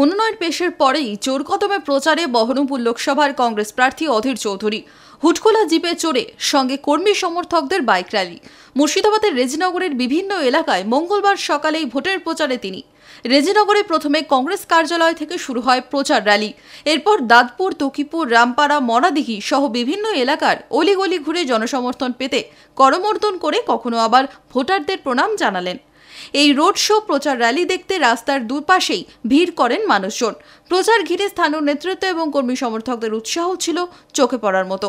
মনোনয়ন পেশের পরেই চোরকদমে প্রচারে বহরমপুর লোকসভার কংগ্রেস প্রার্থী অধীর চৌধুরী। হুটকোলা জিপে চড়ে সঙ্গে কর্মী সমর্থকদের বাইক র্যালি। মুর্শিদাবাদের রেজিনগরের বিভিন্ন এলাকায় মঙ্গলবার সকালেই ভোটের প্রচারে তিনি। রেজিনগরে প্রথমে কংগ্রেস কার্যালয় থেকে শুরু হয় প্রচার র্যালি। এরপর দাঁতপুর, তকিপুর, রামপাড়া মরাদিঘি সহ বিভিন্ন এলাকার অলিগলি ঘুরে জনসমর্থন পেতে করমর্দন করে কখনো আবার ভোটারদের প্রণাম জানালেন। এই রোড শো প্রচার র্যালি দেখতে রাস্তার দুপাশেই ভিড় করেন মানুষজন। প্রচার ঘিরে স্থানীয় নেতৃত্ব এবং কর্মী সমর্থকদের উৎসাহ ছিল চোখে পড়ার মতো।